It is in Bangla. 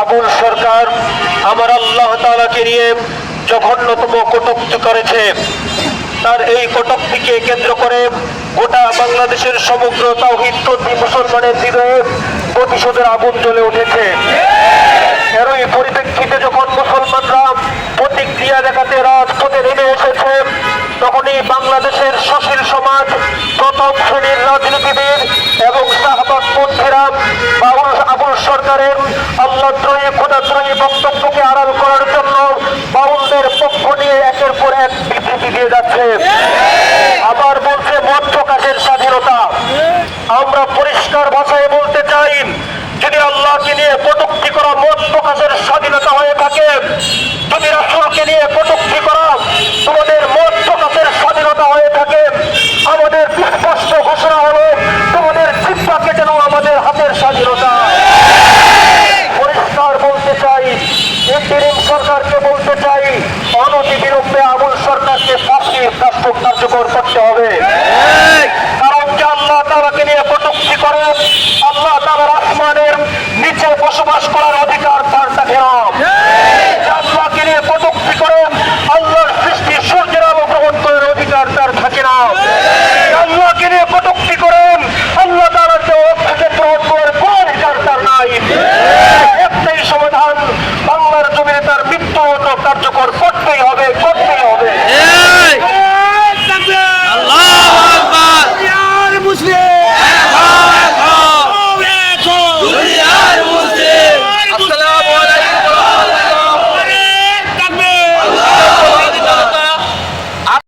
আবুল সরকার আমার আল্লাহ তালাকে নিয়ে জঘন্যতম কটুক্তি করেছে। তার এই কটুক্তিকে কেন্দ্র করে গোটা বাংলাদেশের সমগ্র তাওহিদ মুসলমানের হৃদয়ে প্রতিশোধের আগুন জ্বলে উঠেছে। সরকারের আল্লাহদ্রয়ী খোদাদ্রয়ী বক্তব্যকে আড়াল করার জন্য বাউলদের পক্ষ নিয়ে একের পর এক বিবৃতি দিয়ে যাচ্ছে। আবার বলছে, মত প্রকাশের স্বাধীনতা। আমরা পরিষ্কার ভাষায় বলতে চাই, যদি আল্লাহকে নিয়ে কটুক্তি করা মত প্রকাশের স্বাধীনতা হয়ে থাকে, যদি রাসূলকে নিয়ে কটুক্তি করা তোমাদের মত প্রকাশের স্বাধীনতা হয়ে থাকে, আমাদের স্পষ্ট ঘোষণা হলো, তোমাদের চিন্তা যেন আমাদের হাতের স্বাধীনতা পরিষ্কার বলতে চাই ইন্টারিম সরকারকে বলতে চাই অনতি বিলম্বে আবুল সরকারকে ফাঁসির কার্য কার্যকর করতে হবে কারণ যে আল্লাহ তালাকে নিয়ে কটুক্তি করে আল্লাহ তালার আসমানের নিচে বসবাস করার অধিকার তার থাকে না আল্লাহকে নিয়ে কটুক্তি করে আল্লাহর সৃষ্টি সূর্যের আলো গ্রহণ করার অধিকার তার থাকে না আল্লাহকে নিয়ে কটুক্তি করেন আল্লাহ তালার যে অক্সিজেন গ্রহণ করার কোন অধিকার তার নাই। একটাই সমাধান বাংলার জমিনে তার মৃত্যু কার্যকর করতে